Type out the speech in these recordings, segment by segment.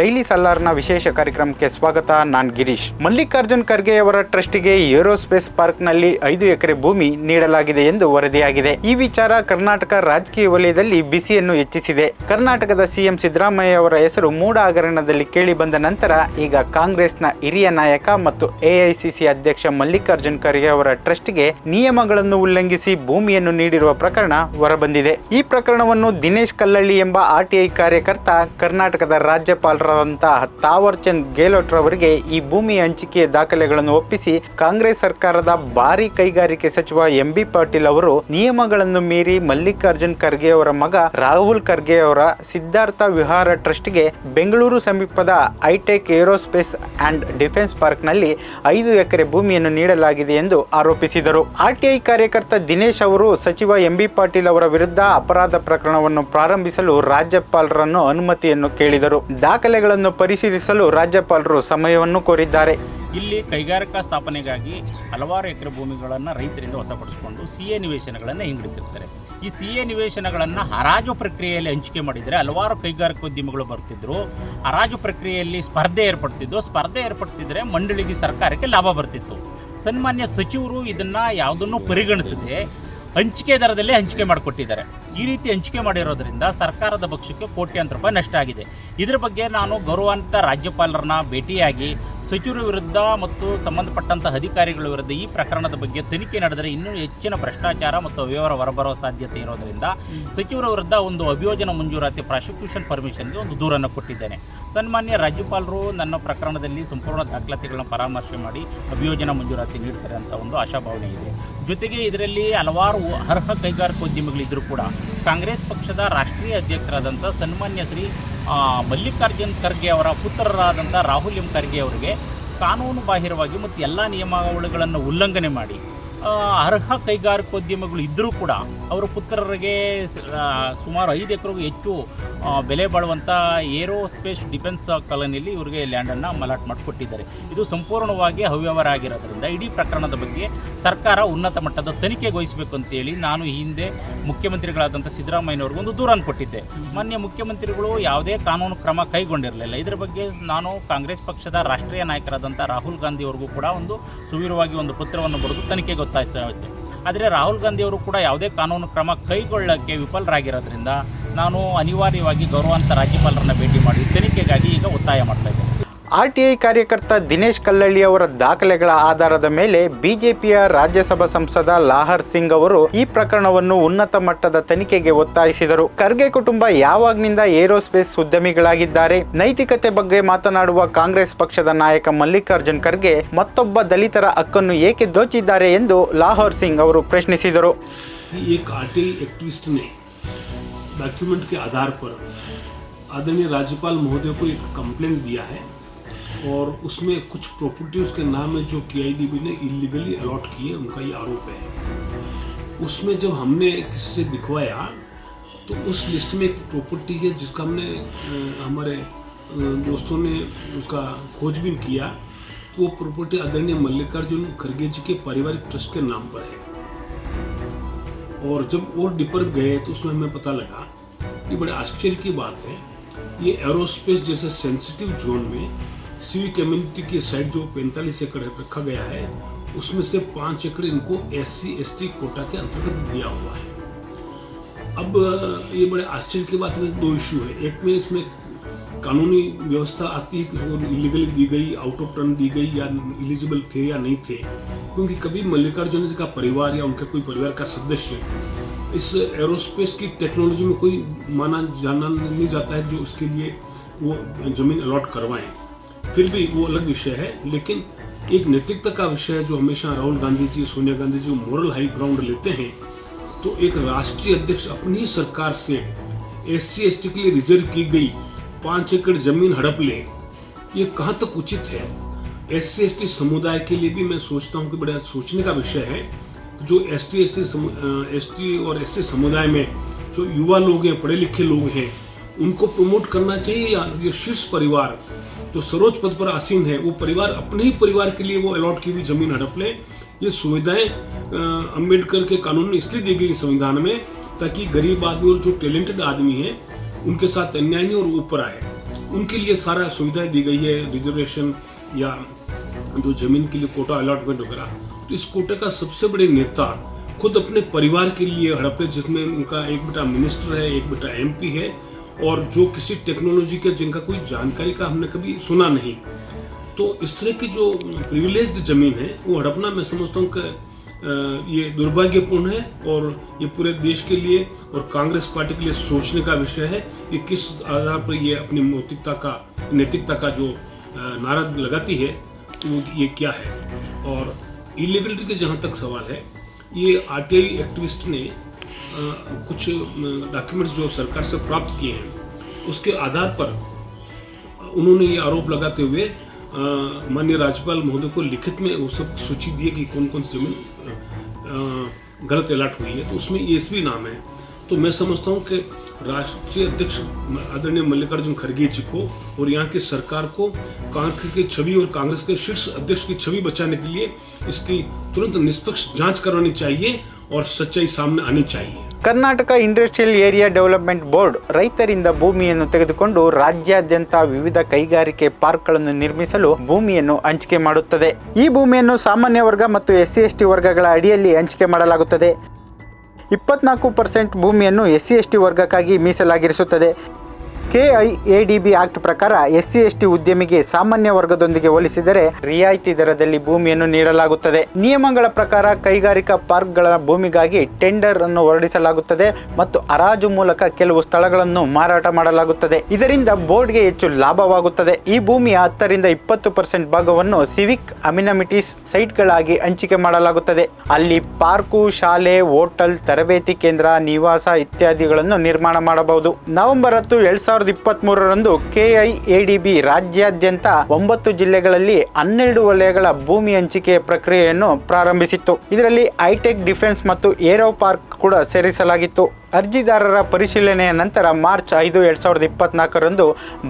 Daily ಸಲ್ಲಾರ್ನ ವಿಶೇಷ ಕಾರ್ಯಕ್ರಮಕ್ಕೆ ಸ್ವಾಗತ. ನಾನ್ ಗಿರೀಶ್. ಮಲ್ಲಿಕಾರ್ಜುನ್ ಖರ್ಗೆ ಅವರ ಟ್ರಸ್ಟ್ಗೆ ಏರೋಸ್ಪೇಸ್ ಪಾರ್ಕ್ನಲ್ಲಿ ಐದು ಎಕರೆ ಭೂಮಿ ನೀಡಲಾಗಿದೆ ಎಂದು ವರದಿಯಾಗಿದೆ. ಈ ವಿಚಾರ ಕರ್ನಾಟಕ ರಾಜಕೀಯ ವಲಯದಲ್ಲಿ ಬಿಸಿಯನ್ನು ಹೆಚ್ಚಿಸಿದೆ. ಕರ್ನಾಟಕದ ಸಿಎಂ ಸಿದ್ದರಾಮಯ್ಯ ಅವರ ಹೆಸರು ಮೂಡ ಹಗರಣದಲ್ಲಿ ಕೇಳಿ ಬಂದ ನಂತರ ಈಗ ಕಾಂಗ್ರೆಸ್ನ ಹಿರಿಯ ನಾಯಕ ಮತ್ತು ಎಐಸಿಸಿ ಅಧ್ಯಕ್ಷ ಮಲ್ಲಿಕಾರ್ಜುನ್ ಖರ್ಗೆ ಅವರ ಟ್ರಸ್ಟ್ಗೆ ನಿಯಮಗಳನ್ನು ಉಲ್ಲಂಘಿಸಿ ಭೂಮಿಯನ್ನು ನೀಡಿರುವ ಪ್ರಕರಣ ಹೊರಬಂದಿದೆ. ಈ ಪ್ರಕರಣವನ್ನು ದಿನೇಶ್ ಕಲ್ಲಳ್ಳಿ ಎಂಬ ಆರ್ಟಿಐ ಕಾರ್ಯಕರ್ತ ಕರ್ನಾಟಕದ ರಾಜ್ಯಪಾಲರಾದಂತಹ ತಾವರ್ ಚಂದ್ ಗೆಹ್ಲೋಟ್ ರವರಿಗೆ ಈ ಭೂಮಿ ಹಂಚಿಕೆ ದಾಖಲೆಗಳನ್ನು ಒಪ್ಪಿಸಿ ಕಾಂಗ್ರೆಸ್ ಸರ್ಕಾರದ ಭಾರಿ ಕೈಗಾರಿಕೆ ಸಚಿವ ಎಂ ಬಿ ಪಾಟೀಲ್ ಅವರು ನಿಯಮಗಳನ್ನು ಮೀರಿ ಮಲ್ಲಿಕಾರ್ಜುನ್ ಖರ್ಗೆ ಅವರ ಮಗ ರಾಹುಲ್ ಖರ್ಗೆ ಅವರ ಸಿದ್ಧಾರ್ಥ ವಿಹಾರ ಟ್ರಸ್ಟ್ಗೆ ಬೆಂಗಳೂರು ಸಮೀಪದ ಹೈಟೆಕ್ ಏರೋಸ್ಪೇಸ್ ಅಂಡ್ ಡಿಫೆನ್ಸ್ ಪಾರ್ಕ್ನಲ್ಲಿ ಐದು ಎಕರೆ ಭೂಮಿಯನ್ನು ನೀಡಲಾಗಿದೆ ಎಂದು ಆರೋಪಿಸಿದರು. ಆರ್ಟಿಐ ಕಾರ್ಯಕರ್ತ ದಿನೇಶ್ ಅವರು ಸಚಿವ ಎಂ ಬಿ ಪಾಟೀಲ್ ಅವರ ವಿರುದ್ಧ ಅಪರಾಧ ಪ್ರಕರಣವನ್ನು ಪ್ರಾರಂಭಿಸಲು ರಾಜ್ಯಪಾಲರನ್ನು ಅನುಮತಿಯನ್ನು ಕೇಳಿದರು. ದಾಖಲೆಗಳನ್ನು ಪರಿಶೀಲಿಸಲು ರಾಜ್ಯಪಾಲರು ಸಮಯವನ್ನು ಕೋರಿದ್ದಾರೆ. ಇಲ್ಲಿ ಕೈಗಾರಿಕಾ ಸ್ಥಾಪನೆಗಾಗಿ ಹಲವಾರು ಎಕರೆ ಭೂಮಿಗಳನ್ನು ರೈತರಿಂದ ವಶಪಡಿಸಿಕೊಂಡು ಸಿ ಎ ನಿವೇಶನಗಳನ್ನು ಹಿಂಗಡಿಸಿರ್ತಾರೆ. ಈ ಸಿ ಎ ನಿವೇಶನಗಳನ್ನು ಹರಾಜು ಪ್ರಕ್ರಿಯೆಯಲ್ಲಿ ಹಂಚಿಕೆ ಮಾಡಿದರೆ ಹಲವಾರು ಕೈಗಾರಿಕೋದ್ಯಮಿಗಳು ಬರ್ತಿದ್ರು. ಹರಾಜು ಪ್ರಕ್ರಿಯೆಯಲ್ಲಿ ಸ್ಪರ್ಧೆ ಏರ್ಪಡ್ತಿದ್ದು ಸ್ಪರ್ಧೆ ಏರ್ಪಡ್ತಿದ್ರೆ ಮಂಡಳಿಗೆ ಸರ್ಕಾರಕ್ಕೆ ಲಾಭ ಬರ್ತಿತ್ತು. ಸನ್ಮಾನ್ಯ ಸಚಿವರು ಇದನ್ನು ಯಾವುದನ್ನು ಪರಿಗಣಿಸದೆ ಹಂಚಿಕೆ ದರದಲ್ಲಿ ಹಂಚಿಕೆ ಮಾಡಿಕೊಟ್ಟಿದ್ದಾರೆ. ಈ ರೀತಿ ಹಂಚಿಕೆ ಮಾಡಿರೋದ್ರಿಂದ ಸರ್ಕಾರದ ಪಕ್ಷಕ್ಕೆ ಕೋಟ್ಯಾಂತರ ರೂಪಾಯಿ ನಷ್ಟ ಆಗಿದೆ. ಇದರ ಬಗ್ಗೆ ನಾನು ಗೌರವಾನ್ವಿತ ರಾಜ್ಯಪಾಲರನ್ನ ಭೇಟಿಯಾಗಿ ಸಚಿವರ ವಿರುದ್ಧ ಮತ್ತು ಸಂಬಂಧಪಟ್ಟಂತಹ ಅಧಿಕಾರಿಗಳ ವಿರುದ್ಧ ಈ ಪ್ರಕರಣದ ಬಗ್ಗೆ ತನಿಖೆ ನಡೆದರೆ ಇನ್ನೂ ಹೆಚ್ಚಿನ ಭ್ರಷ್ಟಾಚಾರ ಮತ್ತು ಅವ್ಯವಹಾರ ಹೊರಬರುವ ಸಾಧ್ಯತೆ ಇರೋದರಿಂದ ಸಚಿವರ ವಿರುದ್ಧ ಒಂದು ಅಭಿಯೋಜನ ಮಂಜೂರಾತಿ ಪ್ರಾಸಿಕ್ಯೂಷನ್ ಪರ್ಮಿಷನ್ಗೆ ಒಂದು ದೂರನ್ನು ಕೊಟ್ಟಿದ್ದೇನೆ. ಸನ್ಮಾನ್ಯ ರಾಜ್ಯಪಾಲರು ನನ್ನ ಪ್ರಕರಣದಲ್ಲಿ ಸಂಪೂರ್ಣ ದಾಖಲಾತಿಗಳನ್ನು ಪರಾಮರ್ಶೆ ಮಾಡಿ ಅಭಿಯೋಜನ ಮಂಜೂರಾತಿ ನೀಡ್ತಾರೆ ಅಂತ ಒಂದು ಆಶಾಭಾವನೆ ಇದೆ. ಜೊತೆಗೆ ಇದರಲ್ಲಿ ಹಲವಾರು ಅರ್ಹ ಕೈಗಾರಿಕೋದ್ಯಮಿಗಳಿದ್ದರೂ ಕೂಡ ಕಾಂಗ್ರೆಸ್ ಪಕ್ಷದ ರಾಷ್ಟ್ರೀಯ ಅಧ್ಯಕ್ಷರಾದಂಥ ಸನ್ಮಾನ್ಯ ಶ್ರೀ ಮಲ್ಲಿಕಾರ್ಜುನ್ ಖರ್ಗೆ ಅವರ ಪುತ್ರರಾದಂಥ ರಾಹುಲ್ ಎಂ ಖರ್ಗೆ ಅವರಿಗೆ ಕಾನೂನು ಬಾಹಿರವಾಗಿ ಮತ್ತು ಎಲ್ಲ ನಿಯಮಾವಳಿಗಳನ್ನು ಉಲ್ಲಂಘನೆ ಮಾಡಿ ಅರ್ಹ ಕೈಗಾರಿಕೋದ್ಯಮಗಳು ಇದ್ದರೂ ಕೂಡ ಅವರ ಪುತ್ರರಿಗೆ ಸುಮಾರು ಐದು ಎಕರೆಗೂ ಹೆಚ್ಚು ಬೆಲೆ ಬಾಳುವಂಥ ಏರೋ ಸ್ಪೇಸ್ ಡಿಫೆನ್ಸ್ ಕಾಲೋನಿಯಲ್ಲಿ ಇವರಿಗೆ ಲ್ಯಾಂಡನ್ನು ಮಲಾಟ್ ಮಾಡಿಕೊಟ್ಟಿದ್ದಾರೆ. ಇದು ಸಂಪೂರ್ಣವಾಗಿ ಅವ್ಯವಹಾರ ಆಗಿರೋದ್ರಿಂದ ಇಡೀ ಪ್ರಕರಣದ ಬಗ್ಗೆ ಸರ್ಕಾರ ಉನ್ನತ ಮಟ್ಟದ ತನಿಖೆಗೊಳಿಸಬೇಕು ಅಂತೇಳಿ ನಾನು ಹಿಂದೆ ಮುಖ್ಯಮಂತ್ರಿಗಳಾದಂಥ ಸಿದ್ದರಾಮಯ್ಯನವ್ರಿಗೆ ಒಂದು ದೂರನ್ನು ಕೊಟ್ಟಿದ್ದೆ. ಮಾನ್ಯ ಮುಖ್ಯಮಂತ್ರಿಗಳು ಯಾವುದೇ ಕಾನೂನು ಕ್ರಮ ಕೈಗೊಂಡಿರಲಿಲ್ಲ. ಇದರ ಬಗ್ಗೆ ನಾನು ಕಾಂಗ್ರೆಸ್ ಪಕ್ಷದ ರಾಷ್ಟ್ರೀಯ ನಾಯಕರಾದಂಥ ರಾಹುಲ್ ಗಾಂಧಿ ಅವ್ರಿಗೂ ಕೂಡ ಒಂದು ಸುವೀರವಾಗಿ ಒಂದು ಪತ್ರವನ್ನು ಬರೆದು ತನಿಖೆಗೆ ಒತ್ತಾಯಿಸಿದೆ ಆದರೆ ರಾಹುಲ್ ಗಾಂಧಿ ಅವರು ಕೂಡ ಯಾವುದೇ ಕಾನೂನು ಕ್ರಮ ಕೈಗೊಳ್ಳಕ್ಕೆ ವಿಫಲರಾಗಿರೋದ್ರಿಂದ ನಾನು ಅನಿವಾರ್ಯವಾಗಿ ಗೌರವಾಂತ ರಾಜ್ಯಪಾಲರನ್ನ ಭೇಟಿ ಮಾಡಿ ತನಿಖೆಗಾಗಿ ಈಗ ಒತ್ತಾಯ ಮಾಡ್ತಾ ಆರ್ಟಿಐ ಕಾರ್ಯಕರ್ತ ದಿನೇಶ್ ಕಲ್ಲಳ್ಳಿ ಅವರ ದಾಖಲೆಗಳ ಆಧಾರದ ಮೇಲೆ ಬಿಜೆಪಿಯ ರಾಜ್ಯಸಭಾ ಸಂಸದ ಲಾಹರ್ ಸಿಂಗ್ ಅವರು ಈ ಪ್ರಕರಣವನ್ನು ಉನ್ನತ ಮಟ್ಟದ ತನಿಖೆಗೆ ಒತ್ತಾಯಿಸಿದರು ಖರ್ಗೆ ಕುಟುಂಬ ಯಾವಾಗ್ನಿಂದ ಏರೋಸ್ಪೇಸ್ ಉದ್ಯಮಿಗಳಾಗಿದ್ದಾರೆ ನೈತಿಕತೆ ಬಗ್ಗೆ ಮಾತನಾಡುವ ಕಾಂಗ್ರೆಸ್ ಪಕ್ಷದ ನಾಯಕ ಮಲ್ಲಿಕಾರ್ಜುನ್ ಖರ್ಗೆ ಮತ್ತೊಬ್ಬ ದಲಿತರ ಹಕ್ಕನ್ನು ಏಕೆ ದೋಚಿದ್ದಾರೆ ಎಂದು ಲಾಹೋರ್ ಸಿಂಗ್ ಅವರು ಪ್ರಶ್ನಿಸಿದರು कि एक आरटीआई एक्टिविस्ट ने डॉक्यूमेंट के आधार पर आदरणीय राज्यपाल महोदय को एक कंप्लेंट दिया है और उसमें कुछ प्रॉपर्टी उसके नाम है जो के आई ने इलीगली अलॉट किए, उनका ये आरोप है। उसमें जब हमने किसी से दिखवाया तो उस लिस्ट में एक प्रॉपर्टी है जिसका हमने हमारे दोस्तों ने उसका खोजबीन किया तो वो प्रॉपर्टी आदरणीय मल्लिकार्जुन खड़गे जी के पारिवारिक ट्रस्ट के नाम पर है। और जब और डिपर गए तो उसमें हमें पता लगा कि बड़े आश्चर्य की बात है, ये एरोस्पेस जैसे सेंसिटिव जोन में सिविक कम्युनिटी की साइड जो 45 एकड़ रखा गया है, उसमें से पाँच एकड़ इनको S C S T quota के अंतर्गत दिया हुआ है। अब ये बड़े आश्चर्य की बात है दो इशू है। एक में इसमें कानूनी व्यवस्था आती है कि वो इलीगली दी गई आउट ऑफ़ टर्न दी गई या इलिजिबल थे या नहीं थे। क्योंकि कभी मल्लिकार्जुन जी का परिवार या उनके कोई परिवार का सदस्य इस एरोस्पेस की टेक्नोलॉजी में कोई माना जाना नहीं जाता है जो उसके लिए वो ज़मीन अलॉट करवाएँ। फिर भी वो अलग विषय है, लेकिन एक नैतिकता का विषय है जो हमेशा Rahul Gandhi ji, Sonia Gandhi ji moral high ground लेते हैं तो एक राष्ट्रीय अध्यक्ष अपनी सरकार से एस सी एस टी के लिए रिज़र्व की गई पाँच एकड़ ज़मीन हड़प ले, ये कहाँ तक उचित है? एस सी एस टी समुदाय के लिए भी मैं सोचता हूँ कि बड़ा सोचने का विषय है, जो S T S T S T और एस सी समुदाय में जो युवा लोग हैं, पढ़े लिखे लोग हैं उनको प्रमोट करना चाहिए या ये शीर्ष परिवार जो सर्वोच्च पद पर आसीन है वो परिवार अपने ही परिवार के लिए वो अलॉट की हुई ज़मीन हड़प ले। ये सुविधाएँ अ, अंबेडकर के कानून में इसलिए दी गई संविधान में ताकि गरीब आदमी और जो टैलेंटेड आदमी है उनके साथ अन्याय नहीं और ऊपर आए। उनके लिए सारा सुविधाएँ दी गई है रिजर्वेशन या जो ज़मीन के लिए कोटा अलॉटमेंट वगैरह। तो इस कोटे का सबसे बड़े नेता खुद अपने परिवार के लिए हड़पे जिसमें उनका एक बेटा मिनिस्टर है एक बेटा एमपी है और जो किसी टेक्नोलॉजी का जिनका कोई जानकारी का हमने कभी सुना नहीं तो इस तरह की जो प्रिविलेज्ड ज़मीन है, वो हड़पना मैं समझता हूँ कि ये दुर्भाग्यपूर्ण है और ये पूरे देश के लिए और कांग्रेस पार्टी के लिए सोचने का विषय है कि किस आधार पर ये अपनी नैतिकता का नैतिकता का जो नारा लगाती है, वो ये क्या है? और इलीगलिटी के जहाँ तक सवाल है, ये आरटीआई एक्टिविस्ट ने कुछ डॉक्यूमेंट्स जो सरकार से प्राप्त किए हैं, उसके आधार पर उन्होंने ये आरोप लगाते हुए माननीय राज्यपाल महोदय को लिखित में वो सब सूची दी है कि कौन कौन सी ज़मीन गलत अलर्ट हुई है। तो उसमें ये भी नाम है तो मैं समझता हूँ कि राष्ट्रीय अध्यक्ष आदरणीय मल्लिकार्जुन खड़गे जी को और यहाँ की सरकार को कांग्रेस की छवि और कांग्रेस के शीर्ष अध्यक्ष की छवि बचाने के लिए इसकी तुरंत निष्पक्ष जाँच करवानी चाहिए और सच्चाई सामने आनी चाहिए Karnataka industrial area development board ರೈತರಿಂದ ಭೂಮಿಯನ್ನು ತೆಗೆದುಕೊಂಡು ರಾಜ್ಯಾದ್ಯಂತ ವಿವಿಧ ಕೈಗಾರಿಕೆ ಪಾರ್ಕ್ಗಳನ್ನು ನಿರ್ಮಿಸಲು ಭೂಮಿಯನ್ನು ಹಂಚಿಕೆ ಮಾಡುತ್ತದೆ ಈ ಭೂಮಿಯನ್ನು ಸಾಮಾನ್ಯ ವರ್ಗ ಮತ್ತು ಎಸ್ ಸಿ ಎಸ್ ಟಿ ವರ್ಗಗಳ ಅಡಿಯಲ್ಲಿ ಹಂಚಿಕೆ ಮಾಡಲಾಗುತ್ತದೆ ಇಪ್ಪತ್ನಾಲ್ಕು ಪರ್ಸೆಂಟ್ ಭೂಮಿಯನ್ನು S C S T ವರ್ಗಕ್ಕಾಗಿ ಮೀಸಲಾಗಿರಿಸುತ್ತದೆ K I A D B act ಪ್ರಕಾರ ಎಸ್ಸಿ ಎಸ್ಟಿ ಉದ್ಯಮಿಗೆ ಸಾಮಾನ್ಯ ವರ್ಗದೊಂದಿಗೆ ಹೋಲಿಸಿದರೆ ರಿಯಾಯಿತಿ ದರದಲ್ಲಿ ಭೂಮಿಯನ್ನು ನೀಡಲಾಗುತ್ತದೆ. ನಿಯಮಗಳ ಪ್ರಕಾರ ಕೈಗಾರಿಕಾ ಪಾರ್ಕ್ಗಳ ಭೂಮಿಗಾಗಿ ಟೆಂಡರ್ ಅನ್ನು ಹೊರಡಿಸಲಾಗುತ್ತದೆ ಮತ್ತು ಹರಾಜು ಮೂಲಕ ಕೆಲವು ಸ್ಥಳಗಳನ್ನು ಮಾರಾಟ ಮಾಡಲಾಗುತ್ತದೆ. ಇದರಿಂದ ಬೋರ್ಡ್ಗೆ ಹೆಚ್ಚು ಲಾಭವಾಗುತ್ತದೆ. ಈ ಭೂಮಿಯ ಹತ್ತರಿಂದ ಇಪ್ಪತ್ತು ಪರ್ಸೆಂಟ್ ಭಾಗವನ್ನು ಸಿವಿಕ್ ಅಮಿನಮಿಟೀಸ್ ಸೈಟ್ಗಳಾಗಿ ಹಂಚಿಕೆ ಮಾಡಲಾಗುತ್ತದೆ. ಅಲ್ಲಿ ಪಾರ್ಕು, ಶಾಲೆ, ಹೋಟೆಲ್, ತರಬೇತಿ ಕೇಂದ್ರ, ನಿವಾಸ ಇತ್ಯಾದಿಗಳನ್ನು ನಿರ್ಮಾಣ ಮಾಡಬಹುದು. ನವೆಂಬರ್ ಹತ್ತು, ಎರಡ್ ಸಾವಿರದ ಇಪ್ಪತ್ತ್ ಮೂರರಂದು ಕೆಐಎಡಿಬಿ ರಾಜ್ಯಾದ್ಯಂತ ಒಂಬತ್ತು ಜಿಲ್ಲೆಗಳಲ್ಲಿ ಹನ್ನೆರಡು ವಲಯಗಳ ಭೂಮಿ ಹಂಚಿಕೆ ಪ್ರಕ್ರಿಯೆಯನ್ನು ಪ್ರಾರಂಭಿಸಿತ್ತು. ಇದರಲ್ಲಿ ಹೈಟೆಕ್ ಡಿಫೆನ್ಸ್ ಮತ್ತು ಏರೋ ಪಾರ್ಕ್ ಕೂಡ ಸೇರಿಸಲಾಗಿತ್ತು. ಅರ್ಜಿದಾರರ ಪರಿಶೀಲನೆಯ ನಂತರ ಮಾರ್ಚ್ ಐದು, ಎರಡ್ ಸಾವಿರದ ಇಪ್ಪತ್ನಾಲ್ಕರಂದು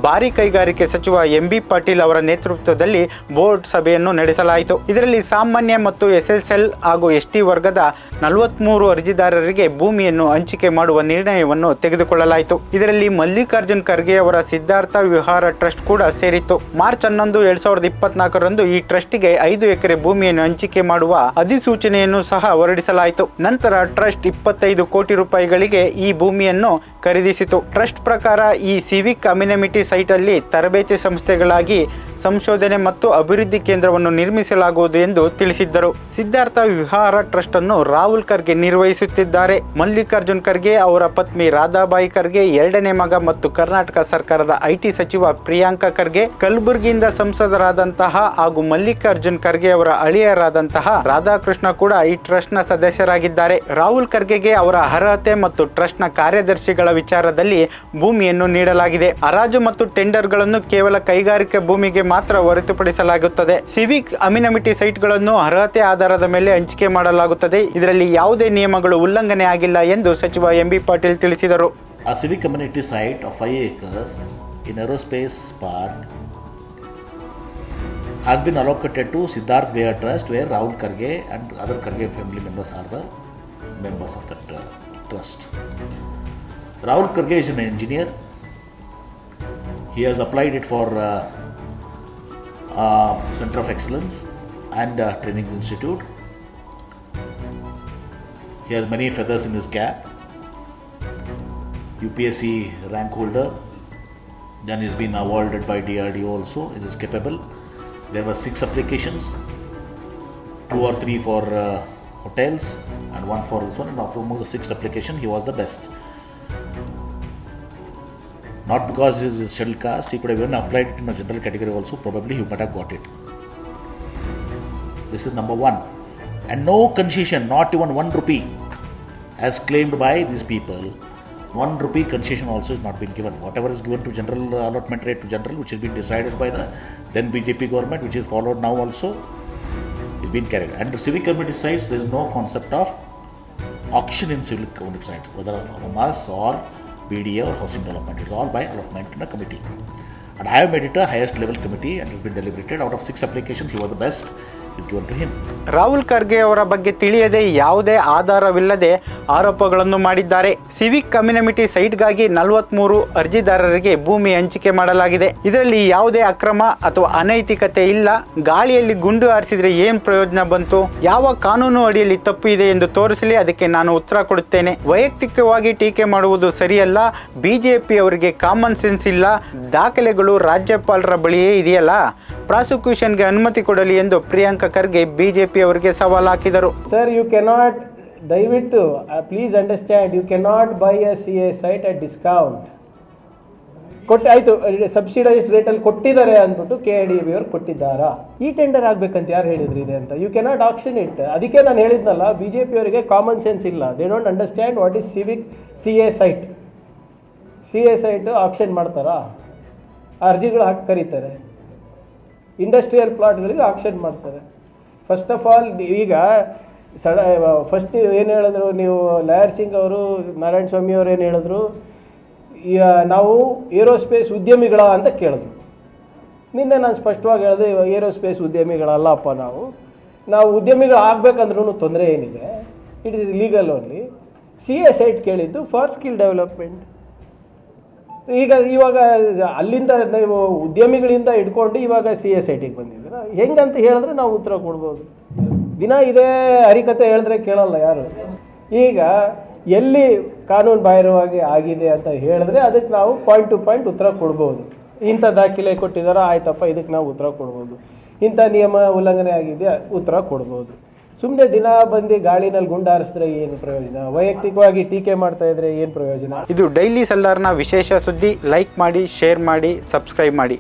ಭಾರಿ ಕೈಗಾರಿಕೆ ಸಚಿವ ಎಂ ಬಿ ಪಾಟೀಲ್ ಅವರ ನೇತೃತ್ವದಲ್ಲಿ ಬೋರ್ಡ್ ಸಭೆಯನ್ನು ನಡೆಸಲಾಯಿತು. ಇದರಲ್ಲಿ ಸಾಮಾನ್ಯ ಮತ್ತು ಎಸ್ಎಸ್ಎಲ್ ಹಾಗೂ ಎಸ್ ಟಿ ವರ್ಗದ ನಲವತ್ಮೂರು ಅರ್ಜಿದಾರರಿಗೆ ಭೂಮಿಯನ್ನು ಹಂಚಿಕೆ ಮಾಡುವ ನಿರ್ಣಯವನ್ನು ತೆಗೆದುಕೊಳ್ಳಲಾಯಿತು. ಇದರಲ್ಲಿ ಮಲ್ಲಿಕಾರ್ಜುನ್ ಖರ್ಗೆ ಅವರ ಸಿದ್ಧಾರ್ಥ ವಿಹಾರ ಟ್ರಸ್ಟ್ ಕೂಡ ಸೇರಿತ್ತು. ಮಾರ್ಚ್ ಹನ್ನೊಂದು, ಎರಡ್ ಸಾವಿರದ ಇಪ್ಪತ್ನಾಲ್ಕರಂದು ಈ ಟ್ರಸ್ಟ್ಗೆ ಐದು ಎಕರೆ ಭೂಮಿಯನ್ನು ಹಂಚಿಕೆ ಮಾಡುವ ಅಧಿಸೂಚನೆಯನ್ನು ಸಹ ಹೊರಡಿಸಲಾಯಿತು. ನಂತರ ಟ್ರಸ್ಟ್ ಇಪ್ಪತ್ತೈದು ಕೋಟಿ ರೂಪಾಯಿಗಳಿಗೆ ಈ ಭೂಮಿಯನ್ನು ಖರೀದಿಸಿತು. ಟ್ರಸ್ಟ್ ಪ್ರಕಾರ ಈ ಸಿವಿಕ್ ಕಮ್ಯುನಿಮಿಟಿ ಸೈಟಲ್ಲಿ ತರಬೇತಿ ಸಂಸ್ಥೆಗಳಾಗಿ ಸಂಶೋಧನೆ ಮತ್ತು ಅಭಿವೃದ್ಧಿ ಕೇಂದ್ರವನ್ನು ನಿರ್ಮಿಸಲಾಗುವುದು ಎಂದು ತಿಳಿಸಿದ್ದರು. ಸಿದ್ಧಾರ್ಥ ವಿಹಾರ ಟ್ರಸ್ಟ್ ಅನ್ನು ರಾಹುಲ್ ಖರ್ಗೆ ನಿರ್ವಹಿಸುತ್ತಿದ್ದಾರೆ. ಮಲ್ಲಿಕಾರ್ಜುನ್ ಖರ್ಗೆ, ಅವರ ಪತ್ನಿ ರಾಧಾಬಾಯಿ ಖರ್ಗೆ, ಎರಡನೇ ಮಗ ಮತ್ತು ಕರ್ನಾಟಕ ಸರ್ಕಾರದ ಐಟಿ ಸಚಿವ ಪ್ರಿಯಾಂಕಾ ಖರ್ಗೆ, ಕಲಬುರಗಿಯಿಂದ ಸಂಸದರಾದಂತಹ ಹಾಗೂ ಮಲ್ಲಿಕಾರ್ಜುನ್ ಖರ್ಗೆ ಅವರ ಅಳಿಯರಾದಂತಹ ರಾಧಾಕೃಷ್ಣ ಕೂಡ ಈ ಟ್ರಸ್ಟ್ನ ಸದಸ್ಯರಾಗಿದ್ದಾರೆ. ರಾಹುಲ್ ಖರ್ಗೆಗೆ ಅವರ ಅರ್ಹತೆ ಮತ್ತು ಟ್ರಸ್ಟ್ನ ಕಾರ್ಯದರ್ಶಿಗಳ ವಿಚಾರದಲ್ಲಿ ಭೂಮಿಯನ್ನು ನೀಡಲಾಗಿದೆ. ಹರಾಜು ಮತ್ತು ಟೆಂಡರ್ಗಳನ್ನು ಕೇವಲ ಕೈಗಾರಿಕೆ ಭೂಮಿಗೆ ಮಾತ್ರ ಹೊರತುಪಡಿಸಲಾಗುತ್ತದೆ. ಸಿವಿಕ್ ಅಮಿನಮಿಟಿ ಸೈಟ್ಗಳನ್ನು ಅರ್ಹತೆ ಆಧಾರದ ಮೇಲೆ ಹಂಚಿಕೆ ಮಾಡಲಾಗುತ್ತದೆ. ಇದರಲ್ಲಿ ಯಾವುದೇ ನಿಯಮಗಳು ಉಲ್ಲಂಘನೆ ಆಗಿಲ್ಲ ಎಂದು ಸಚಿವ ಎಂ ಬಿ ಪಾಟೀಲ್ ತಿಳಿಸಿದರು. A civic community site of 5 acres in Aerospace Park has been allocated to Siddharth Bear Trust, where Rahul Karge and other Karge family members are members of that uh, trust. Rahul Karge is an engineer. He has applied it for uh, uh, Center of Excellence and uh, Training Institute. He has many feathers in his cap. UPSC rank holder. Then he's been awarded by DRDO also. He is capable. There were six applications, two or three for uh, hotels and one for this one. And after almost the sixth application, he was the best. Not because he is a scheduled caste, he could have even applied in a general category also. Probably he might have got it. This is number one. And no concession, not even one rupee, as claimed by these people. One rupee concession also is not been given. Whatever is given to general allotment rate to general, which has been decided by the then BJP government, which is followed now also, being carried. And the civic committee sites, there is no concept of auction in civic committee sites, whether of Hamas or BDA or housing development. It's all by allotment in a committee. And I have made it a highest level committee and it's been deliberated. Out of six applications, he was the best, Rahul Kharge ಅವರ ಬಗ್ಗೆ ತಿಳಿಯದೆ ಯಾವುದೇ ಆಧಾರವಿಲ್ಲದೆ ಆರೋಪಗಳನ್ನು ಮಾಡಿದ್ದಾರೆ. Civic community ಸೈಟ್ಗಾಗಿ ನಲವತ್ಮೂರು ಅರ್ಜಿದಾರರಿಗೆ ಭೂಮಿ ಹಂಚಿಕೆ ಮಾಡಲಾಗಿದೆ. ಇದರಲ್ಲಿ ಯಾವುದೇ ಅಕ್ರಮ ಅಥವಾ ಅನೈತಿಕತೆ ಇಲ್ಲ. ಗಾಳಿಯಲ್ಲಿ ಗುಂಡು ಹಾರಿಸಿದ್ರೆ ಏನ್ ಪ್ರಯೋಜನ ಬಂತು? ಯಾವ ಕಾನೂನು ಅಡಿಯಲ್ಲಿ ತಪ್ಪು ಇದೆ ಎಂದು ತೋರಿಸಲಿ. ಅದಕ್ಕೆ ನಾನು ಉತ್ತರ ಕೊಡುತ್ತೇನೆ. ವೈಯಕ್ತಿಕವಾಗಿ ಟೀಕೆ ಮಾಡುವುದು ಸರಿಯಲ್ಲ. ಬಿಜೆಪಿ ಅವರಿಗೆ ಕಾಮನ್ ಸೆನ್ಸ್ ಇಲ್ಲ. ದಾಖಲೆಗಳು ರಾಜ್ಯಪಾಲರ ಬಳಿಯೇ ಇದೆಯಲ್ಲ. ಪ್ರಾಸಿಕ್ಯೂಷನ್ಗೆ ಅನುಮತಿ ಕೊಡಲಿ ಎಂದು ಪ್ರಿಯಾಂಕ ಖರ್ಗೆ ಬಿಜೆಪಿ ಅವರಿಗೆ ಸವಾಲು ಹಾಕಿದರು. ಸರ್ ಯು ಕೆನಾಟ್ ದಯವಿಟ್ಟು please understand you cannot buy a C A site at discount ಕೊಟ್ಟು, ಆಯಿತು ಸಬ್ಸಿಡೈಸ್ಡ್ ರೇಟಲ್ಲಿ ಕೊಟ್ಟಿದ್ದಾರೆ ಅಂದ್ಬಿಟ್ಟು ಕೆ ಡಿ ಬಿ ಅವ್ರು ಕೊಟ್ಟಿದ್ದಾರಾ? ಈ ಟೆಂಡರ್ ಆಗಬೇಕಂತ ಯಾರು ಹೇಳಿದ್ರು ಇದೆ ಅಂತ? ಯು ಕೆನಾಟ್ ಆಪ್ಷನ್ ಇಟ್ ಅದಕ್ಕೆ ನಾನು ಹೇಳಿದ್ನಲ್ಲ ಬಿ ಜೆ ಪಿ ಅವರಿಗೆ ಕಾಮನ್ ಸೆನ್ಸ್ ಇಲ್ಲ. They don't understand what is civic C A site C A site option ಮಾಡ್ತಾರಾ? ಅರ್ಜಿಗಳು ಹಾಕಿ ಕರೀತಾರೆ. ಇಂಡಸ್ಟ್ರಿಯಲ್ ಪ್ಲಾಟ್ಗಳಿಗೆ ಆಕ್ಷನ್ ಮಾಡ್ತಾರೆ. ಫಸ್ಟ್ ಆಫ್ ಆಲ್ ಈಗ ಸಡ ಫಸ್ಟ್ ನೀವು ಏನು ಹೇಳಿದ್ರು, ನೀವು ಲಯರ್ ಸಿಂಗ್ ಅವರು, ನಾರಾಯಣ ಸ್ವಾಮಿ ಅವರು ಏನು ಹೇಳಿದ್ರು ಈಗ ನಾವು ಏರೋಸ್ಪೇಸ್ ಉದ್ಯಮಿಗಳ ಅಂತ ಕೇಳಿದ್ರು. ನಿನ್ನೆ ನಾನು ಸ್ಪಷ್ಟವಾಗಿ ಹೇಳಿದೆ ಏರೋಸ್ಪೇಸ್ ಉದ್ಯಮಿಗಳಲ್ಲಪ್ಪ ನಾವು. ನಾವು ಉದ್ಯಮಿಗಳು ಆಗಬೇಕಂದ್ರೂ ತೊಂದರೆ ಏನಿದೆ. It is legal only C S it ಕೇಳಿದ್ದು ಫಾರ್ ಸ್ಕಿಲ್ ಡೆವಲಪ್ಮೆಂಟ್ ಈಗ ಇವಾಗ ಅಲ್ಲಿಂದ ನೀವು ಉದ್ಯಮಿಗಳಿಂದ ಇಟ್ಕೊಂಡು ಇವಾಗ ಸಿ ಎಸ್ ಐ ಟಿಗೆ ಬಂದಿದ್ದೀರ? ಹೆಂಗಂತ ಹೇಳಿದ್ರೆ ನಾವು ಉತ್ತರ ಕೊಡ್ಬೋದು. ದಿನ ಇದೇ ಹರಿಕತೆ ಹೇಳಿದ್ರೆ ಕೇಳಲ್ಲ ಯಾರು? ಈಗ ಎಲ್ಲಿ ಕಾನೂನು ಬಾಹಿರವಾಗಿ ಆಗಿದೆ ಅಂತ ಹೇಳಿದ್ರೆ ಅದಕ್ಕೆ ನಾವು ಪಾಯಿಂಟ್ ಟು ಪಾಯಿಂಟ್ ಉತ್ತರ ಕೊಡ್ಬೋದು. ಇಂಥ ದಾಖಲೆ ಕೊಟ್ಟಿದ್ದಾರೆ ಆಯ್ತಪ್ಪ, ಇದಕ್ಕೆ ನಾವು ಉತ್ತರ ಕೊಡ್ಬೋದು. ಇಂಥ ನಿಯಮ ಉಲ್ಲಂಘನೆ ಆಗಿದೆ ಉತ್ತರ ಕೊಡ್ಬೋದು. ಸುಮ್ಮನೆ ದಿನ ಬಂದು ಗಾಳಿನಲ್ಲಿ ಗುಂಡಾರಿಸಿದ್ರೆ ಏನು ಪ್ರಯೋಜನ? ವೈಯಕ್ತಿಕವಾಗಿ ಟೀಕೆ ಮಾಡ್ತಾ ಇದ್ರೆ ಏನು ಪ್ರಯೋಜನ? ಇದು ಡೈಲಿ ಸಲ್ಲಾರ್ನ ವಿಶೇಷ ಸುದ್ದಿ. ಲೈಕ್ ಮಾಡಿ, ಶೇರ್ ಮಾಡಿ, ಸಬ್ಸ್ಕ್ರೈಬ್ ಮಾಡಿ.